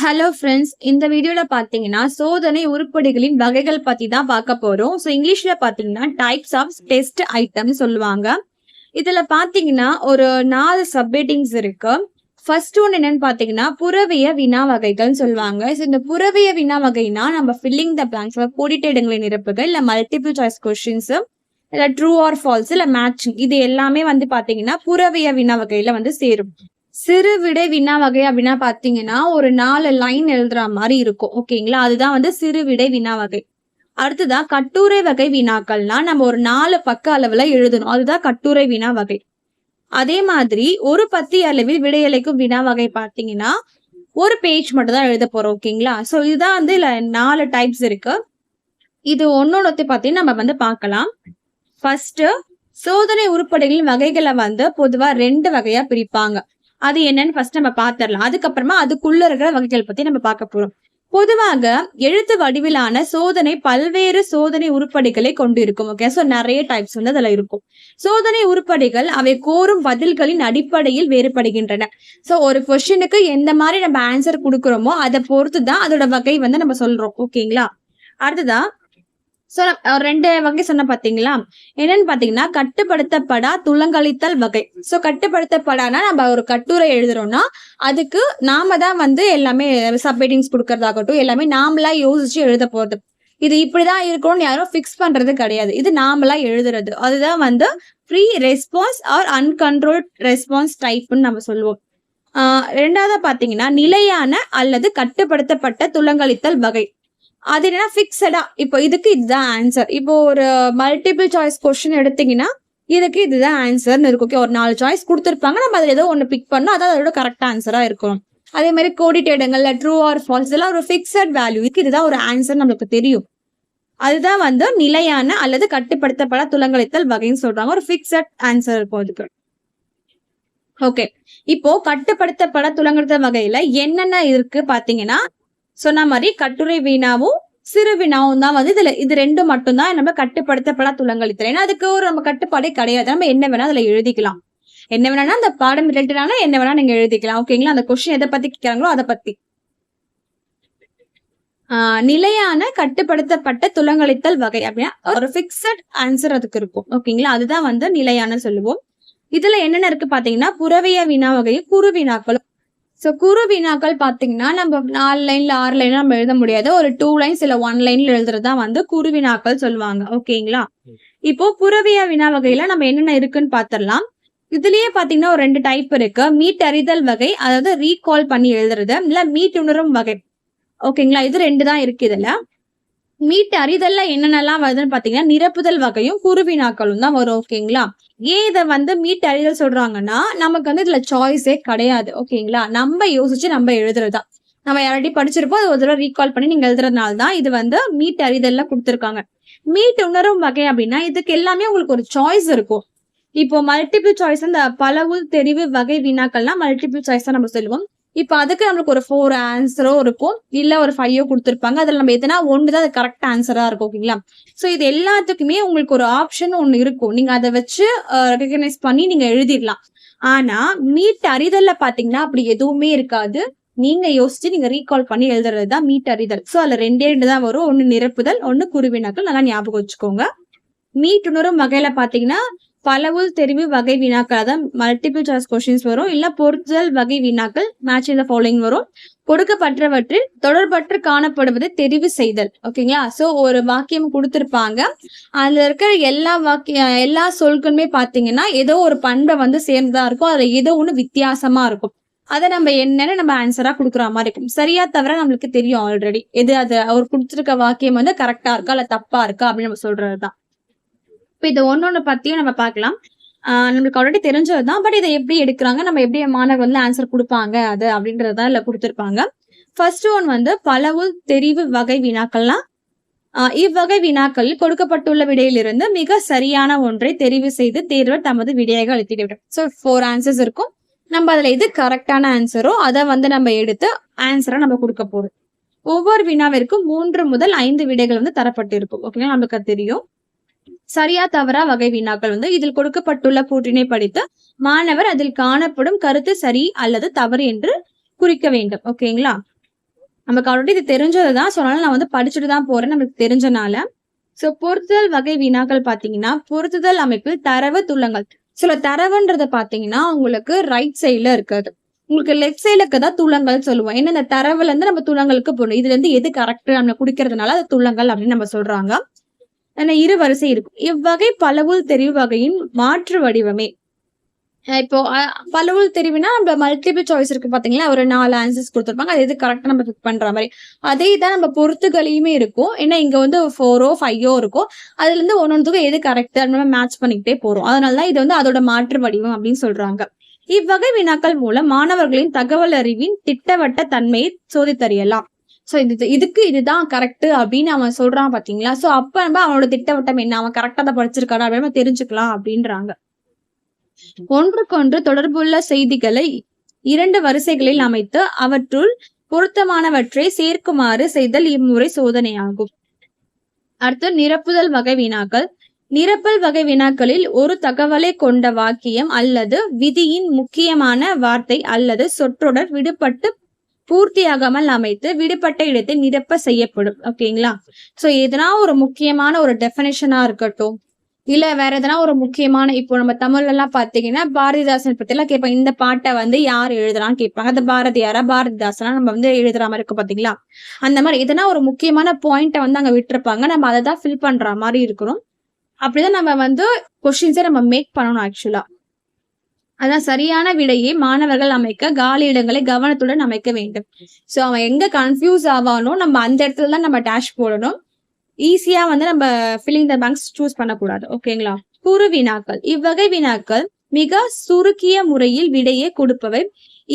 Hello friends இந்த வீடியோல பாத்தீங்கன்னா சோதனை உருப்படிகளின் வகைகள் பத்தி தான் பார்க்க போறோம். ஸோ இங்கிலீஷ்ல பாத்தீங்கன்னா டைப்ஸ் ஆஃப் டெஸ்ட் ஐட்டம் சொல்லுவாங்க. இதுல பாத்தீங்கன்னா ஒரு நாலு சப்ஹெட்டிங்ஸ் இருக்கு. ஃபர்ஸ்ட் ஒன்று என்னன்னு பார்த்தீங்கன்னா புறவிய வினா வகைகள்னு சொல்லுவாங்க. ஸோ இந்த புறவிய வினா வகைனா நம்ம ஃபில்லிங் த பிளாங்க்ஸ் கூடிட்ட இடங்களை நிரப்புகள் இல்ல மல்டிபிள் சாய்ஸ் கொஸ்டின்ஸ் இல்லை ட்ரூ ஆர் ஃபால்ஸ் இல்ல மேட்சிங் இது எல்லாமே வந்து பாத்தீங்கன்னா புறவிய வினா வகையில் வந்து சேரும். சிறு விடை வினா வகை அப்படின்னா பார்த்தீங்கன்னா ஒரு நாலு லைன் எழுதுற மாதிரி இருக்கும். ஓகேங்களா அதுதான் வந்து சிறு விடை வினா வகை. அடுத்ததா கட்டுரை வகை வினாக்கள்னா நம்ம ஒரு நாலு பக்க அளவுல எழுதணும். அதுதான் கட்டுரை வினா வகை. அதே மாதிரி ஒரு பத்தி அளவில் விடையளிக்கும் வினா வகை பார்த்தீங்கன்னா ஒரு பேஜ் மட்டும் தான் எழுத போறோம். ஓகேங்களா ஸோ இதுதான் வந்து நாலு டைப்ஸ் இருக்கு. இது ஒன்னொன்னு பத்தி நம்ம வந்து பார்க்கலாம். ஃபர்ஸ்ட் சோதனை உருப்படிகளின் வகைகளை வந்து பொதுவா ரெண்டு வகையா பிரிப்பாங்க. அது என்னன்னு ஃபர்ஸ்ட் நம்ம பார்த்துடலாம் அதுக்கப்புறமா அதுக்குள்ள இருக்கிற வகைகள் பத்தி நம்ம பார்க்க போறோம். பொதுவாக எழுத்து வடிவிலான சோதனை பல்வேறு சோதனை உருப்படிகளை கொண்டு இருக்கும். ஓகே ஸோ நிறைய டைப்ஸ் வந்து அதில் இருக்கும். சோதனை உருப்படிகள் அவை கோரும் பதில்களின் அடிப்படையில் வேறுபடுகின்றன. ஸோ ஒரு கொஸ்டினுக்கு எந்த மாதிரி நம்ம ஆன்சர் கொடுக்குறோமோ அதை பொறுத்து தான் அதோட வகை வந்து நம்ம சொல்றோம். ஓகேங்களா அடுத்ததான் ஸோ ரெண்டு வகை சொன்ன பார்த்தீங்களா என்னன்னு பார்த்தீங்கன்னா கட்டுப்படுத்தப்படா துளங்கழித்தல் வகை. ஸோ கட்டுப்படுத்தப்படானா நம்ம ஒரு கட்டுரை எழுதுறோம்னா அதுக்கு நாம தான் வந்து எல்லாமே சப்மிட்டிங்ஸ் கொடுக்கறதாகட்டும் எல்லாமே நாமளா யோசிச்சு எழுத போகிறது இது இப்படிதான் இருக்கணும்னு யாரும் ஃபிக்ஸ் பண்றது கிடையாது. இது நாமளா எழுதுறது. அதுதான் வந்து free response or uncontrolled response டைப்னு நம்ம சொல்லுவோம். ரெண்டாவது பார்த்தீங்கன்னா நிலையான அல்லது கட்டுப்படுத்தப்பட்ட துளங்களித்தல் வகை. அது என்னன்னா ஃபிக்ஸடா இப்போ இதுக்கு இதுதான் ஆன்சர் இப்போ ஒரு மல்டிபிள் சாய்ஸ் கொஸ்டின் எடுத்தீங்கன்னா இதுக்கு இதுதான் ஆன்சர்னு இருக்கும். ஓகே ஒரு நாலு சாய்ஸ் கொடுத்துருப்பாங்க. நம்ம அதில் ஏதோ ஒன்று பிக் பண்ணோம். அதான் அதோட கரெக்ட் ஆன்சரா இருக்கும். அதே மாதிரி கோடிட்டேடங்கள்ல ட்ரூ ஆர் ஃபால்ஸ் இதெல்லாம் ஒரு ஃபிக்ஸட் வேல்யூ இதுக்கு இதுதான் ஒரு ஆன்சர் நம்மளுக்கு தெரியும். அதுதான் வந்து நிலையான அல்லது கட்டுப்படுத்தப்பட துலங்கழித்தல் வகைன்னு சொல்றாங்க. ஒரு ஃபிக்ஸட் ஆன்சர் இருக்கும் அதுக்கு. ஓகே இப்போ கட்டுப்படுத்தப்பட துலங்கழித்தல் வகையில என்னென்ன இருக்கு பாத்தீங்கன்னா சொன்ன மாதிரி கட்டுரை வீணாவும் சிறு வினாவும் தான் வந்து இதுல இது ரெண்டு மட்டும்தான் நம்ம கட்டுப்படுத்தப்பட இத்தனை ஏன்னா அதுக்கு ஒரு நம்ம கட்டுப்பாடே கிடையாது. நம்ம என்ன வேணா அதுல எழுதிக்கலாம். என்ன வேணா அந்த பாடம் ரிலேட்டடான என்ன வேணா நீங்க எழுதிக்கலாம். ஓகேங்களா அந்த கொஸ்டின் எதை பத்தி கேட்கறாங்களோ அதை பத்தி. ஆஹ் நிலையான கட்டுப்படுத்தப்பட்ட துளங்களித்தல் வகை அப்படின்னா ஒரு ஃபிக்ஸட் ஆன்சர் அதுக்கு இருக்கும். ஓகேங்களா அதுதான் வந்து நிலையான சொல்லுவோம். இதுல என்னென்ன இருக்கு பாத்தீங்கன்னா புறவிய வினா வகையும் குறு வினாக்களும் ஸோ குறு வினாக்கள் பார்த்தீங்கன்னா நம்ம நாலு லைன்ல ஆறு லைன்ல நம்ம எழுத முடியாது. ஒரு டூ லைன்ஸ் இல்ல ஒன் லைன்ல எழுதுறது தான் வந்து குறு வினாக்கள் சொல்லுவாங்க. ஓகேங்களா இப்போ புறவிய வினா வகையில நம்ம என்னென்ன இருக்குன்னு பார்த்துடலாம் இதுலயே பாத்தீங்கன்னா ஒரு ரெண்டு டைப் இருக்கு. மீட் அறிதல் வகை அதாவது ரீகால் பண்ணி எழுதுறது இல்ல மீட் உணரும் வகை. ஓகேங்களா இது ரெண்டு தான் இருக்கு இதுல. மீட் அறிதல்ல என்னென்னலாம் வருதுன்னு பாத்தீங்கன்னா நிரப்புதல் வகையும் குருவினாக்களும் தான் வரும் ஓகேங்களா? ஏன் இதை வந்து மீட் அறிதல் சொல்றாங்கன்னா நமக்கு வந்து இதுல சாய்ஸே கிடையாது ஓகேங்களா? நம்ம யோசிச்சு நம்ம எழுதுறதா. நம்ம யாராட்டி படிச்சிருப்போம் அது ஒரு தடவை ரீகால் பண்ணி நீங்க எழுதுறதுனால தான் இது வந்து மீட் அறிதல்ல கொடுத்துருக்காங்க. மீட் உணரும் வகை அப்படின்னா இதுக்கு எல்லாமே உங்களுக்கு ஒரு சாய்ஸ் இருக்கும். இப்போ மல்டிபிள் சாய்ஸ் இந்த பலவு தெரிவு வகை வினாக்கள்லாம் மல்டிபிள் சாய்ஸ் தான் நம்ம சொல்லுவோம். இப்போ அதுக்கு நம்மளுக்கு ஒரு ஃபோர் ஆன்சரோ இருக்கும். இல்லை ஒரு ஃபைவோ கொடுத்துருப்பாங்க. அதில் நம்ம எதனா ஒன்று தான் அது கரெக்ட் ஆன்சராக இருக்கும் ஓகேங்களா ஸோ இது எல்லாத்துக்குமே உங்களுக்கு ஒரு ஆப்ஷன் ஒன்று இருக்கும். நீங்கள் அதை வச்சு ரெக்கக்னைஸ் பண்ணி நீங்கள் எழுதிடலாம். ஆனா மீட் அறிதல்ல பார்த்தீங்கன்னா அப்படி எதுவுமே இருக்காது. நீங்க யோசிச்சு நீங்க ரீகால் பண்ணி எழுதுறது தான் மீட் அறிதல். ஸோ அதுல ரெண்டே ரெண்டு தான் வரும். ஒன்னு நிரப்புதல் ஒன்னு குருவினாக்கள். நல்லா ஞாபகம் வச்சுக்கோங்க. மீட் உணரும் வகையில பாத்தீங்கன்னா பலவுள் தெரிவு வகை வினாக்கள் அதான் மல்டிபிள் சாய்ஸ் கொஸ்டின்ஸ் வரும். இல்ல பொருத்துதல் வகை வினாக்கள் மேட்ச் இந்த ஃபாலோயிங் வரும். கொடுக்கப்பட்டவற்றில் தொடர்பற்று காணப்படுவதை தெரிவு செய்தல். ஓகேங்களா ஸோ ஒரு வாக்கியம் கொடுத்துருப்பாங்க. அதுல இருக்கிற எல்லா வாக்கிய எல்லா சொற்களுமே பாத்தீங்கன்னா ஏதோ ஒரு பண்பை வந்து சேர்ந்ததா இருக்கும். அதுல ஏதோ ஒன்று வித்தியாசமா இருக்கும். அதை நம்ம என்னன்னு நம்ம ஆன்சரா கொடுக்குற மாதிரி இருக்கும். சரியா தவிர நம்மளுக்கு தெரியும் ஆல்ரெடி எது அது? அவர் கொடுத்துருக்க வாக்கியம் வந்து கரெக்டா இருக்கா? இல்ல தப்பா இருக்கா? அப்படின்னு நம்ம சொல்றதுதான். இப்போ இது ஒன்னொன்று பற்றியும் நம்ம பார்க்கலாம். நம்மளுக்கு ஆல்ரெடி தெரிஞ்சதுதான் பட் இதை எப்படி எடுக்கிறாங்க நம்ம எப்படி மாணவர் வந்து ஆன்சர் கொடுப்பாங்க அது அப்படின்றதான் இல்லை கொடுத்துருப்பாங்க. ஃபர்ஸ்ட் ஒன் வந்து பலவு தெரிவு வகை வினாக்கள்லாம் இவ்வகை வினாக்களில் கொடுக்கப்பட்டுள்ள விடையிலிருந்து மிக சரியான ஒன்றை தெரிவு செய்து தேர்வர் தமது விடையாக அழுத்திவிடும் ஸோ ஃபோர் ஆன்சர்ஸ் இருக்கும். நம்ம அதில் எது கரெக்டான ஆன்சரோ அதை வந்து நம்ம எடுத்து ஆன்சரை நம்ம கொடுக்க போகிறோம் ஒவ்வொரு வினாவிற்கும் மூன்று முதல் ஐந்து விடைகள் வந்து தரப்பட்டு இருக்கும் ஓகேங்களா நமக்கு அது தெரியும். சரியா தவறா வகை வினாக்கள் வந்து இதில் கொடுக்கப்பட்டுள்ள கூற்றினை படித்து மாணவர் அதில் காணப்படும் கருத்து சரி அல்லது தவறு என்று குறிக்க வேண்டும். ஓகேங்களா நமக்கு ஆல்ரெடி இது தெரிஞ்சது தான் ஸோ அதனால நான் வந்து படிச்சுட்டு தான் போறேன். நமக்கு தெரிஞ்சனால. ஸோ பொருத்துதல் வகை வினாக்கள் பார்த்தீங்கன்னா பொருத்துதல் அமைப்பில் தரவு துள்ளங்கள். சில தரவுன்றத பார்த்தீங்கன்னா உங்களுக்கு ரைட் சைடில் இருக்காது. உங்களுக்கு லெஃப்ட் சைடில் இருக்கதா துளங்கள் சொல்லுவோம். ஏன்னா இந்த தரவுல இருந்து நம்ம துளங்களுக்கு போகணும். இதுல இருந்து எது கரெக்ட் நம்ம குடிக்கிறதுனால அது துள்ளங்கள் அப்படின்னு நம்ம சொல்றாங்க. என இரு வரிசை இருக்கும். இவ்வகை பலவுள் தெரிவு வகையின் மாற்று வடிவமே. இப்போ பலவுள் தெரிவுனா நம்ம மல்டிபிள் சாய்ஸ் இருக்கு பாத்தீங்களா? ஒரு நாலு ஆன்சர்ஸ் கொடுத்துருப்பாங்க. அது எது கரெக்டா நம்ம பிக் பண்ற மாதிரி. அதே தான் நம்ம பொறுத்துகளையுமே இருக்கும். ஏன்னா இங்க வந்து ஃபோரோ ஃபைவோ இருக்கும். அதுல இருந்து ஒன்னொன்றுக்கும் எது கரெக்ட் நம்ம மேட்ச் பண்ணிக்கிட்டே போறோம். அதனாலதான் இது வந்து அதோட மாற்று வடிவம் அப்படின்னு சொல்றாங்க. இவ்வகை வினாக்கள் மூலம் மாணவர்களின் தகவல் அறிவின் திட்டவட்ட தன்மையை சோதித்தறியலாம். ஸோ இது இதுக்கு இதுதான் கரெக்ட் அப்படின்னு அவன் சொல்றான் பாத்தீங்களா? சோ அப்ப நம்ம அவனோட திட்டவட்டம் என்ன? அவன் கரெக்டா தான் படிச்சிருக்கானா அப்படின்னு நம்ம தெரிஞ்சுக்கலாம் அப்படின்றாங்க. ஒன்றுக்கொன்று தொடர்புள்ள செய்திகளை இரண்டு வரிசைகளில் அமைத்து அவற்றுள் பொருத்தமானவற்றை சேர்க்குமாறு செய்தல் இம்முறை சோதனையாகும். அடுத்து நிரப்புதல் வகை வினாக்கள். நிரப்பல் வகை வினாக்களில் ஒரு தகவலை கொண்ட வாக்கியம் அல்லது விதியின் முக்கியமான வார்த்தை அல்லது சொற்றொடர் விடுபட்டு பூர்த்தியாகாமல் அமைத்து விடுபட்ட இடத்தை நிரப்ப செய்யப்படும். ஓகேங்களா? சோ எதனா ஒரு முக்கியமான ஒரு டெஃபினேஷனா இருக்கட்டும் இல்ல வேற எதனா ஒரு முக்கியமான இப்போ நம்ம தமிழ்ல எல்லாம் பாத்தீங்கன்னா பாரதிதாசன் பத்தி எல்லாம் கேட்பாங்க. இந்த பாட்டை வந்து யார் எழுதுறான்னு கேட்பாங்க. அது பாரதியாரா பாரதிதாசனா நம்ம வந்து எழுதுற மாதிரி இருக்கும் பாத்தீங்களா? அந்த மாதிரி எதனா ஒரு முக்கியமான பாயிண்ட்டை வந்து அங்க விட்டுருப்பாங்க. நம்ம அதை தான் ஃபில் பண்ற மாதிரி இருக்கணும். அப்படிதான் நம்ம வந்து கொஸ்டின்ஸை நம்ம மேக் பண்ணணும் ஆக்சுவலா அதான் சரியான விடையை மாணவர்கள் அமைக்க காலி இடங்களை கவனத்துடன் அமைக்க வேண்டும். ஸோ அவன் எங்க கன்ஃபியூஸ் ஆவானோ நம்ம அந்த இடத்துல தான் நம்ம டேஷ் போடணும். ஈஸியா வந்து நம்ம ஃபில்லிங் த பேங்க்ஸ் சூஸ் பண்ணக்கூடாது. ஓகேங்களா குறு வினாக்கள். இவ்வகை வினாக்கள் மிக சுருக்கிய முறையில் விடையை கொடுப்பவை.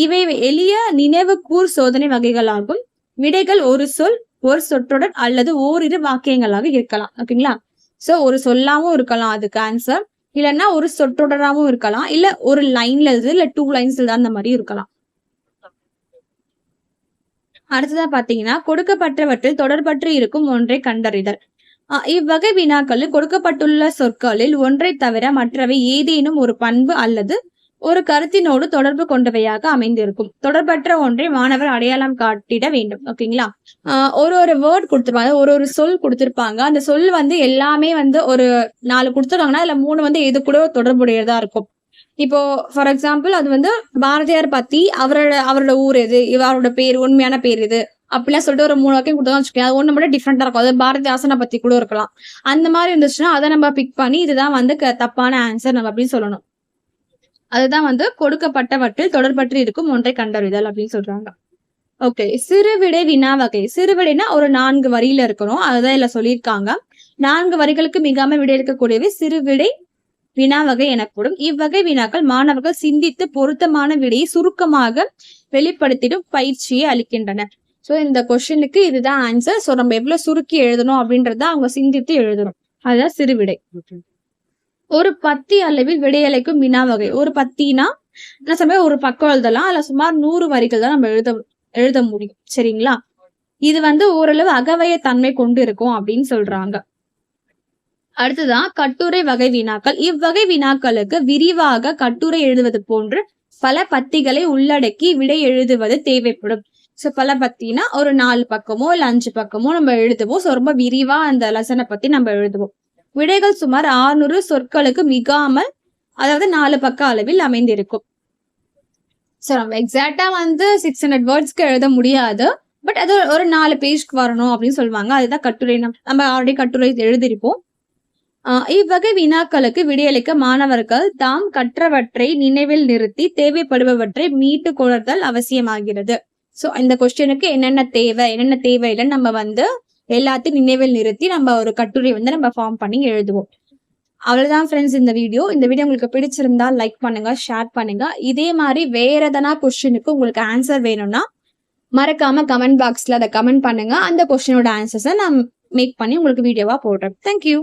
இவை எளிய நினைவு கூர் சோதனை வகைகளாகும். விடைகள் ஒரு சொல் ஒரு சொற்றொடர் அல்லது ஓரிரு வாக்கியங்களாக இருக்கலாம். ஓகேங்களா சோ ஒரு சொல்லாவும் இருக்கலாம். அதுக்கு ஆன்சர் இல்லைன்னா ஒரு சொற்றொடராவும் இருக்கலாம். இல்ல ஒரு லைன்ல இருந்து இல்ல டூ லைன்ஸ்ல தான் அந்த மாதிரி இருக்கலாம். அடுத்ததா பாத்தீங்கன்னா கொடுக்கப்பட்டவற்றில் தொடர்பற்று இருக்கும் ஒன்றை கண்டறிதல். அஹ் இவ்வகை வினாக்களில் கொடுக்கப்பட்டுள்ள சொற்களில் ஒன்றை தவிர மற்றவை ஏதேனும் ஒரு பண்பு அல்லது ஒரு கருத்தினோடு தொடர்பு கொண்டவையாக அமைந்திருக்கும். தொடர்பற்ற ஒன்றை மாணவர் அடையாளம் காட்டிட வேண்டும். ஓகேங்களா? ஒரு ஒரு வேர்ட் கொடுத்துருப்பாங்க. ஒரு ஒரு சொல் கொடுத்துருப்பாங்க. அந்த சொல் வந்து எல்லாமே வந்து ஒரு நாலு கொடுத்துருக்காங்கன்னா அதுல மூணு வந்து எது கூட தொடர்புடையதா இருக்கும். இப்போ ஃபார் எக்ஸாம்பிள் அது வந்து பாரதியார் பத்தி அவரோட அவரோட ஊர் எது இவரோட பேர் உண்மையான பேர் இது அப்படிலாம் சொல்லிட்டு ஒரு மூணு வாக்கியம் கொடுத்தா வச்சுக்கோங்க. அது ஒன்று மட்டும் டிஃப்ரெண்டாக இருக்கும். அது பாரதிதாசனை பற்றி கூட இருக்கலாம். அந்த மாதிரி இருந்துச்சுன்னா அதை நம்ம பிக் பண்ணி இதுதான் வந்து க- தப்பான ஆன்சர் நம்ம அப்படின்னு சொல்லணும். அதுதான் வந்து கொடுக்கப்பட்டவற்றில் தொடர்பற்றி இருக்கும் ஒன்றை கண்டறிதல் அப்படின்னு சொல்றாங்க. ஓகே சிறுவிடை வினா வகை. சிறுவிடைனா ஒரு நான்கு வரியில இருக்கணும். அதுதான் இல்ல சொல்லியிருக்காங்க. நான்கு வரிகளுக்கு மிகாம விடை இருக்கக்கூடியவை சிறுவிடை வினா வகை எனப்படும். இவ்வகை வினாக்கள் மாணவர்கள் சிந்தித்து பொருத்தமான விடையை சுருக்கமாக வெளிப்படுத்திடும் பயிற்சியை அளிக்கின்றன. சோ இந்த கொஸ்டினுக்கு இதுதான் ஆன்சர் சோ நம்ம எவ்வளவு சுருக்கி எழுதணும் அப்படின்றத அவங்க சிந்தித்து எழுதணும். அதுதான் சிறுவிடை. ஒரு பத்தி அளவில் விடையளிக்கும் வினா வகை. ஒரு பத்தினா என்ன சமயம் ஒரு பக்கம் எழுதலாம். அதுல சுமார் நூறு வரிகள் தான் நம்ம எழுத எழுத முடியும். சரிங்களா? இது வந்து ஓரளவு அகவய தன்மை கொண்டு இருக்கும் அப்படின்னு சொல்றாங்க. அடுத்ததான் கட்டுரை வகை வினாக்கள். இவ்வகை வினாக்களுக்கு விரிவாக கட்டுரை எழுதுவது போன்று பல பத்திகளை உள்ளடக்கி விடை எழுதுவது தேவைப்படும். ஸோ பல பத்தினா ஒரு நாலு பக்கமோ இல்லை அஞ்சு பக்கமோ நம்ம எழுதுவோம். ஸோ ரொம்ப விரிவா அந்த லெசனை பத்தி நம்ம எழுதுவோம். விடைகள் சுமார் 600 சொற்களுக்கு மிகாமல் அதாவது நாலு பக்க அளவில் அமைந்திருக்கும். ஸோ நம்ம எக்ஸாக்டா வந்து சிக்ஸ் ஹண்ட்ரட் வேர்ட்ஸ்க்கு எழுத முடியாது. பட் அது ஒரு நாலு பேஜ்க்கு வரணும் அப்படின்னு சொல்லுவாங்க. அதுதான் கட்டுரை. நம்ம ஆல்ரெடி கட்டுரை எழுதியிருப்போம். ஆஹ் இவ்வகை வினாக்களுக்கு விடையளிக்க மாணவர்கள் தாம் கற்றவற்றை நினைவில் நிறுத்தி தேவைப்படுபவற்றை மீட்டு கொணர்தல் அவசியமாகிறது. ஸோ இந்த கொஸ்டினுக்கு என்னென்ன தேவை என்னென்ன தேவையில்லைன்னு நம்ம வந்து எல்லாத்தையும் நினைவில் நிறுத்தி நம்ம ஒரு கட்டுரை வந்து நம்ம ஃபார்ம் பண்ணி எழுதுவோம். அவ்வளவுதான் ஃப்ரெண்ட்ஸ் இந்த வீடியோ இந்த வீடியோ உங்களுக்கு பிடிச்சிருந்தா லைக் பண்ணுங்க ஷேர் பண்ணுங்க. இதே மாதிரி வேற எதனா கொஸ்டினுக்கு உங்களுக்கு ஆன்சர் வேணும்னா மறக்காம கமெண்ட் பாக்ஸ்ல அதை கமெண்ட் பண்ணுங்க. அந்த கொஸ்டினோட ஆன்சர்ஸை நான் மேக் பண்ணி உங்களுக்கு வீடியோவா போடுறேன். தேங்க்யூ